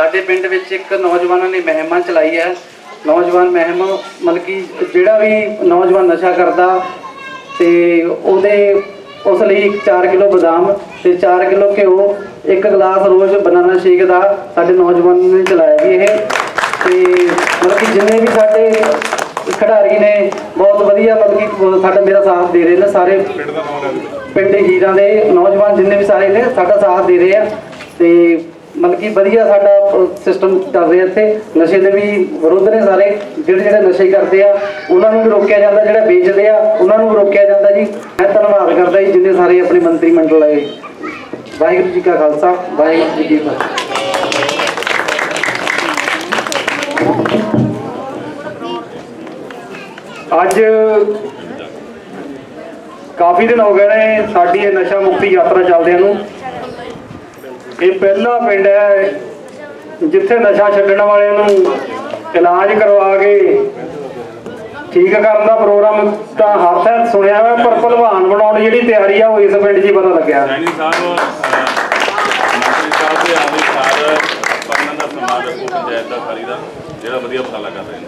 ਸਾਡੇ ਪਿੰਡ ਵਿੱਚ ਇੱਕ ਨੌਜਵਾਨਾਂ ਨੇ ਮਹਿਮਾ ਚਲਾਈ ਹੈ। ਨੌਜਵਾਨ ਮਹਿਮ ਮਤਲਬ ਕਿ ਜਿਹੜਾ ਵੀ ਨੌਜਵਾਨ ਨਸ਼ਾ ਕਰਦਾ ਤੇ ਉਹਦੇ ਉਸ ਲਈ 4 ਕਿਲੋ ਬਦਾਮ ਤੇ 4 ਕਿਲੋ ਘਿਓ ਇੱਕ ਗਲਾਸ ਰੋਜ਼ ਬਨਾਨਾ ਸ਼ੇਕ ਦਾ ਸਾਡੇ ਨੌਜਵਾਨਾਂ ਨੇ ਚਲਾਇਆ ਜੀ ਇਹ। ਤੇ ਮਤਲਬ ਕਿ ਜਿੰਨੇ ਵੀ ਸਾਡੇ ਖਿਡਾਰੀ ਨੇ ਬਹੁਤ ਵਧੀਆ ਮਤਲਬ ਕਿ ਸਾਡਾ ਮੇਰਾ ਸਾਥ ਦੇ ਰਹੇ ਨੇ ਸਾਰੇ ਪਿੰਡ ਹੀਰਾਂ ਦੇ ਨੌਜਵਾਨ ਜਿੰਨੇ ਵੀ ਸਾਰੇ ਨੇ ਸਾਡਾ ਸਾਥ ਦੇ ਰਹੇ ਆ। ਤੇ ਮਤਲਬ ਕਿ ਵਧੀਆ ਸਾਡਾ ਸਿਸਟਮ ਚੱਲ ਰਿਹਾ ਇੱਥੇ। ਨਸ਼ੇ ਦੇ ਵੀ ਵਿਰੁੱਧ ਨੇ ਸਾਰੇ। ਜਿਹੜੇ ਜਿਹੜੇ ਨਸ਼ੇ ਕਰਦੇ ਆ, ਉਹਨਾਂ ਨੂੰ ਵੀ ਰੋਕਿਆ ਜਾਂਦਾ। ਜਿਹੜਾ ਵੇਚਦੇ ਆ, ਉਹਨਾਂ ਨੂੰ ਵੀ ਰੋਕਿਆ ਜਾਂਦਾ ਜੀ। ਮੈਂ ਧੰਨਵਾਦ ਕਰਦਾ ਜੀ, ਜਿੰਨੇ ਸਾਰੇ ਆਪਣੇ ਮੰਤਰੀ ਮੰਡਲ ਆਏ। ਵਾਹਿਗੁਰੂ ਜੀ ਕਾ ਖਾਲਸਾ, ਵਾਹਿਗੁਰੂ ਜੀ ਕੀ ਫਤਿਹ। ਅੱਜ ਕਾਫੀ ਦਿਨ ਹੋ ਗਏ ਨੇ ਸਾਡੀ ਇਹ ਨਸ਼ਾ ਮੁਕਤੀ ਯਾਤਰਾ ਚੱਲਦਿਆਂ ਨੂੰ। ਇਹ ਪਹਿਲਾ ਪਿੰਡ ਹੈ ਜਿੱਥੇ ਨਸ਼ਾ ਛੱਡਣ ਵਾਲਿਆਂ ਨੂੰ ਇਲਾਜ ਕਰਵਾ ਕੇ ਠੀਕ ਕਰਨ ਦਾ ਪ੍ਰੋਗਰਾਮ ਤਾਂ ਹਰ ਥਾਂ ਸੁਣਿਆ ਵਾ ਪਰ ਭਲਵਾਨ ਬਣਾਉਣ ਦੀ ਜਿਹੜੀ ਤਿਆਰੀ ਆ ਉਹ ਇਸ ਪਿੰਡ 'ਚ ਹੀ ਪਤਾ ਲੱਗਿਆ। ਸੈਣੀ ਸਾਹਿਬ ਮੰਤਰੀ ਸਾਹਿਬ ਦੇ ਆਉਣ ਸਾਰ ਪਰਮਨ ਦਾ ਸਮਾਜ ਰੱਖੋ ਪੰਚਾਇਤ ਦਾ ਸਾਰੀ ਦਾ ਜਿਹੜਾ ਵਧੀਆ ਉਪਰਾਲਾ ਕਰ ਰਹੇ ਨੇ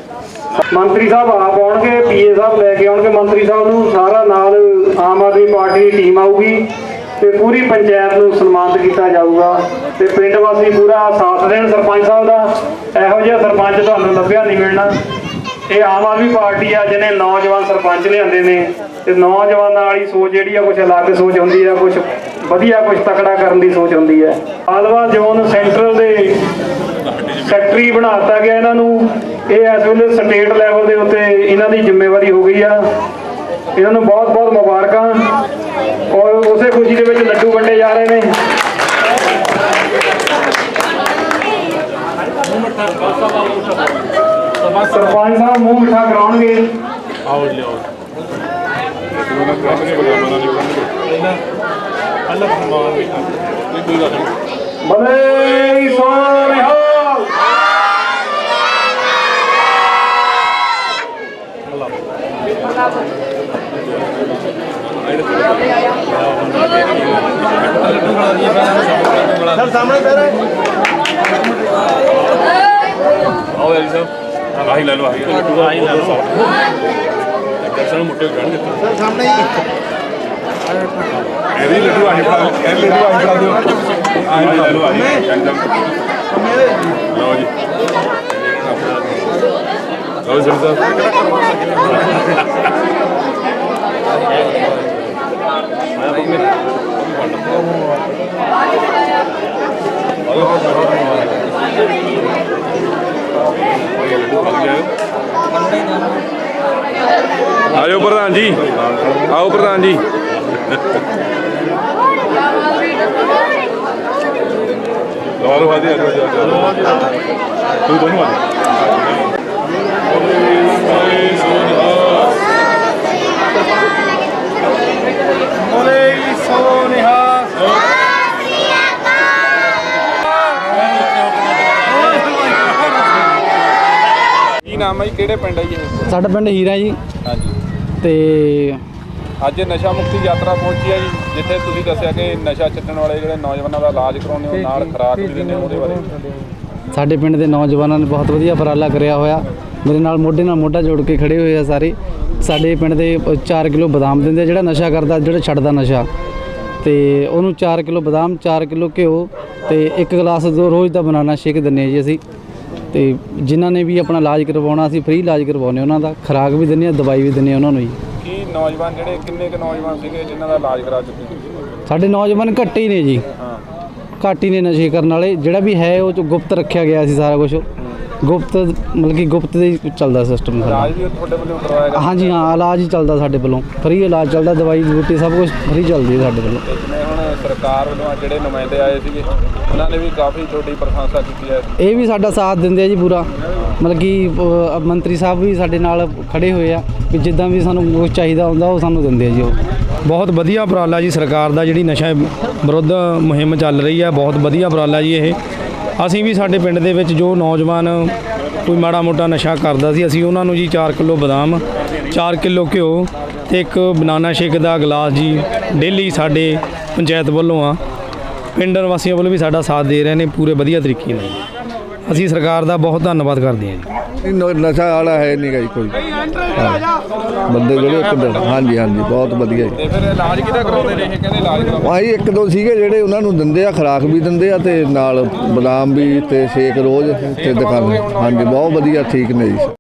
ਮੰਤਰੀ ਸਾਹਿਬ ਆਪ ਆਉਣਗੇ ਪੀਏ ਸਾਹਿਬ ਲੈ ਕੇ ਆਉਣਗੇ ਮੰਤਰੀ ਸਾਹਿਬ ਨੂੰ ਸਾਰਾ ਨਾਲ ਆਮ ਆਦਮੀ ਪਾਰਟੀ ਦੀ ਟੀਮ ਆਊਗੀ। ਤੇ ਪੂਰੀ ਪੰਚਾਇਤ ਨੂੰ ਸਨਮਾਨਿਤ ਕੀਤਾ ਜਾਊਗਾ ਤੇ ਪਿੰਡ ਵਾਸੀ ਪੂਰਾ ਸਾਥ ਦੇਣ ਸਰਪੰਚ ਸਾਹਿਬ ਦਾ। ਇਹੋ ਜਿਹਾ ਸਰਪੰਚ ਤੁਹਾਨੂੰ ਲੱਭਿਆ ਨਹੀਂ ਮਿਲਣਾ। ਇਹ ਆਮ ਆਦਮੀ ਪਾਰਟੀ ਆ, ਜਿਹਨੇ ਨੌਜਵਾਨ ਸਰਪੰਚ ਲਿਆਂਦੇ ਨੇ। ਤੇ ਨੌਜਵਾਨਾਂ ਵਾਲੀ ਸੋਚ ਜਿਹੜੀ ਆ ਕੁਝ ਅਲੱਗ ਸੋਚ ਹੁੰਦੀ ਆ ਕੁਝ ਵਧੀਆ ਕੁਝ ਤਕੜਾ ਕਰਨ ਦੀ ਸੋਚ ਹੁੰਦੀ ਹੈ ਆਲਵਾ ਜ਼ੋਨ ਸੈਂਟਰਲ ਦੇ ਸੈਕਟਰੀ ਬਣਾਤਾ ਗਿਆ ਇਹਨਾਂ ਨੂੰ। ਇਹ ਇਸ ਵੇਲੇ ਸਟੇਟ ਲੈਵਲ ਦੇ ਉੱਤੇ ਇਹਨਾਂ ਦੀ ਜ਼ਿੰਮੇਵਾਰੀ ਹੋ ਗਈ ਆ। ਇਹਨਾਂ ਨੂੰ ਬਹੁਤ ਬਹੁਤ ਮੁਬਾਰਕਾਂ। ਔਰ ਉਸੇ ਖੁਸ਼ੀ ਦੇ ਵਿੱਚ ਲੱਡੂ ਵੰਡੇ ਜਾ ਰਹੇ ਨੇ ਸਰਪੰਚ ਸਾਹਿਬ ਮੂੰਹ ਮਿੱਠਾ ਕਰਾਉਣਗੇ ਆਓ ਲਿਓ ਉਹਨਾਂ ਨੂੰ ਆਪਣੇ ਬਗਾਨਾ ਨਹੀਂ ਕਰਨਗੇ ਅੱਲਾ ਫਰਮਾਨ ਵੀ ਨਹੀਂ ਕੋਈ ਗੱਲ ਨਹੀਂ ਬਲੇ ਸੋਨਿਹਾਲ ਆਓ ਯਾਰ ਸਾਹਿਬ। ਆਹੀ ਲੈ ਲਓ ਆਹੀ ਲੱਡੂ ਆਹੀ ਲੈ ਲਓ। ਕਿਸਨ ਮੁੱਟੇ ਗਣ ਦਿੱਤਾ। ਸਰ ਸਾਹਮਣੇ ਇਹ ਵੀ ਲੱਡੂ ਆਹੀ ਫੜਾ ਇਹ ਲੱਡੂ ਆਹੀ ਫੜਾ ਦਿਓ। ਆਹੀ ਲੈ ਲਓ ਆਹੀ ਲਓ ਜੀ। ਲਓ ਜੀ ਸਾਹਿਬ ਆਜੋ ਪ੍ਰਧਾਨ ਜੀ ਆਓ ਪ੍ਰਧਾਨ ਜੀ ਲਾਲ ਵਾਦੀ ਆ ਜਾ ਤੂੰ ਦੋਨੋਂ ਆ ਕੀ ਨਾਮ ਹੈ ਜੀ? ਕਿਹੜੇ ਪਿੰਡ ਹੈ ਜੀ ਇਹ? ਸਾਡਾ ਪਿੰਡ ਹੀਰਾ ਜੀ। ਹਾਂਜੀ। ਤੇ ਅੱਜ ਨਸ਼ਾ ਮੁਕਤੀ ਯਾਤਰਾ ਪਹੁੰਚੀ ਹੈ ਜੀ ਜਿੱਥੇ ਤੁਸੀਂ ਦੱਸਿਆ ਕਿ ਨਸ਼ਾ ਛੱਡਣ ਵਾਲੇ ਜਿਹੜੇ ਨੌਜਵਾਨਾਂ ਦਾ ਇਲਾਜ ਕਰਾਉਂਦੇ ਹੋ ਨਾਲ ਖੁਰਾਕ ਵੀ ਦਿੰਦੇ ਹੋ ਉਹਦੇ ਬਾਰੇ। ਸਾਡੇ ਪਿੰਡ ਦੇ ਨੌਜਵਾਨਾਂ ਨੇ ਬਹੁਤ ਵਧੀਆ ਉਪਰਾਲਾ ਕਰਿਆ ਹੋਇਆ। ਮੇਰੇ ਨਾਲ ਮੋਢੇ ਨਾਲ ਮੋਢਾ ਜੋੜ ਕੇ ਖੜੇ ਹੋਏ ਆ ਸਾਰੇ। ਸਾਡੇ ਪਿੰਡ ਦੇ 4 ਕਿਲੋ ਬਦਾਮ ਦਿੰਦੇ ਆ, ਜਿਹੜਾ ਨਸ਼ਾ ਕਰਦਾ ਜਿਹੜਾ ਛੱਡਦਾ ਨਸ਼ਾ। ਤੇ ਉਹਨੂੰ 4 ਕਿਲੋ ਬਦਾਮ 4 ਕਿਲੋ ਘਿਓ ਤੇ ਇੱਕ ਗਲਾਸ ਦੋ ਰੋਜ਼ ਦਾ ਬਨਾਨਾ ਸ਼ੇਕ ਦਿੰਨੇ ਆ ਜੀ ਅਸੀਂ। ਤੇ ਜਿਨ੍ਹਾਂ ਨੇ ਵੀ ਆਪਣਾ ਇਲਾਜ ਕਰਵਾਉਣਾ ਅਸੀਂ ਫ੍ਰੀ ਇਲਾਜ ਕਰਵਾਉਂਦੇ ਉਹਨਾਂ ਦਾ। ਖੁਰਾਕ ਵੀ ਦਿੰਨੇ ਆ ਦਵਾਈ ਵੀ ਦਿੰਨੇ ਆ ਉਹਨਾਂ ਨੂੰ ਜੀ। ਕੀ ਨੌਜਵਾਨ ਜਿਹੜੇ ਕਿੰਨੇ ਕੁ ਨੌਜਵਾਨ ਸੀਗੇ ਜਿਨ੍ਹਾਂ ਦਾ ਇਲਾਜ ਕਰਾ ਚੁੱਕੇ ਸਾਡੇ ਨੌਜਵਾਨ ਘੱਟ ਹੀ ਨੇ ਜੀ। ਹਾਂ। ਘੱਟ ਹੀ ਨੇ ਨਸ਼ੇ ਕਰਨ ਵਾਲੇ। ਜਿਹੜਾ ਵੀ ਹੈ ਉਹ ਚ ਗੁਪਤ ਰੱਖਿਆ ਗਿਆ ਸੀ ਸਾਰਾ ਕੁਝ ਗੁਪਤ ਮਤਲਬ ਕਿ ਗੁਪਤ ਦੇ ਹੀ ਚੱਲਦਾ ਸਿਸਟਮ ਸਾਡਾ। ਇਲਾਜ ਵੀ ਤੁਹਾਡੇ ਵੱਲੋਂ ਕਰਵਾਇਆ ਗਿਆ? ਹਾਂਜੀ ਹਾਂ ਇਲਾਜ ਹੀ ਚੱਲਦਾ ਸਾਡੇ ਵੱਲੋਂ। ਫ੍ਰੀ ਇਲਾਜ ਚੱਲਦਾ ਦਵਾਈ ਬੂਟੀ ਸਭ ਕੁਝ ਫ੍ਰੀ ਚੱਲਦੀ ਹੈ ਸਾਡੇ ਵੱਲੋਂ। ਤੇ ਜਿਵੇਂ ਹੁਣ ਸਰਕਾਰ ਵੱਲੋਂ ਆ ਜਿਹੜੇ ਨੁਮਾਇੰਦੇ ਆਏ ਸੀਗੇ ਉਹਨਾਂ ਨੇ ਵੀ ਕਾਫੀ ਤੁਹਾਡੀ ਪ੍ਰਸ਼ੰਸਾ ਕੀਤੀ ਹੈ। ਇਹ ਵੀ ਸਾਡਾ ਸਾਥ ਦਿੰਦੇ ਆ ਜੀ ਪੂਰਾ। ਮਤਲਬ ਕਿ ਅਹ, ਮੰਤਰੀ ਸਾਹਿਬ ਵੀ ਸਾਡੇ ਨਾਲ ਖੜੇ ਹੋਏ ਆ ਵੀ ਜਿੱਦਾਂ ਵੀ ਸਾਨੂੰ ਕੁਝ ਚਾਹੀਦਾ ਹੁੰਦਾ ਉਹ ਸਾਨੂੰ ਦਿੰਦੇ ਆ ਜੀ ਉਹ। ਬਹੁਤ ਵਧੀਆ ਉਪਰਾਲਾ ਜੀ ਸਰਕਾਰ ਦਾ ਜਿਹੜੀ ਨਸ਼ਾ ਵਿਰੁੱਧ ਮੁਹਿੰਮ ਚੱਲ ਰਹੀ ਹੈ ਬਹੁਤ ਵਧੀਆ ਉਪਰਾਲਾ ਜੀ ਇਹ। ਅਸੀਂ ਵੀ ਸਾਡੇ ਪਿੰਡ ਦੇ ਵਿੱਚ ਜੋ ਨੌਜਵਾਨ ਕੋਈ ਮਾੜਾ ਮੋਟਾ ਨਸ਼ਾ ਕਰਦਾ ਸੀ, ਅਸੀਂ ਉਹਨਾਂ ਨੂੰ ਜੀ 4 ਕਿਲੋ ਬਦਾਮ 4 ਕਿਲੋ ਘਿਓ ਤੇ ਇੱਕ ਬਨਾਨਾ ਸ਼ੇਕ ਦਾ ਗਲਾਸ ਜੀ ਡੇਲੀ ਸਾਡੇ ਪੰਚਾਇਤ ਵੱਲੋਂ ਆ। ਪਿੰਡ ਵਾਸੀਆਂ ਵੱਲੋਂ ਵੀ ਸਾਡਾ ਸਾਥ ਦੇ ਰਹੇ ਨੇ ਪੂਰੇ ਵਧੀਆ ਤਰੀਕੇ ਨਾਲ। ਅਸੀਂ ਸਰਕਾਰ ਦਾ ਬਹੁਤ ਧੰਨਵਾਦ ਕਰਦੇ ਹਾਂ ਜੀ। ਨਹੀਂ, ਨ- ਨਸ਼ਾ ਵਾਲਾ ਹੈ ਨਹੀਂ ਗਈ ਕੋਈ। ਹਾਂ। ਬੰਦੇ ਜਿਹੜੇ ਇੱਕ ਦੋ ਹਾਂਜੀ ਹਾਂਜੀ ਬਹੁਤ ਵਧੀਆ ਜੀ। ਤੇ ਫਿਰ ਇਲਾਜ ਕਿਹਦਾ ਕਰਾਉਂਦੇ ਨੇ ਇਹ? ਕਹਿੰਦੇ ਇਲਾਜ ਕਰਾਉਂਦੇ ਆਹੀ ਇੱਕ ਦੋ ਸੀਗੇ ਜਿਹੜੇ ਉਹਨਾਂ ਨੂੰ ਦਿੰਦੇ ਆ ਖੁਰਾਕ ਵੀ ਦਿੰਦੇ ਆ ਤੇ ਨਾਲ ਬਦਾਮ ਵੀ ਤੇ ਸ਼ੇਕ ਰੋਜ਼ ਤੇ ਦੁਕਾਨ ਹਾਂਜੀ ਬਹੁਤ ਵਧੀਆ ਠੀਕ ਨੇ ਜੀ।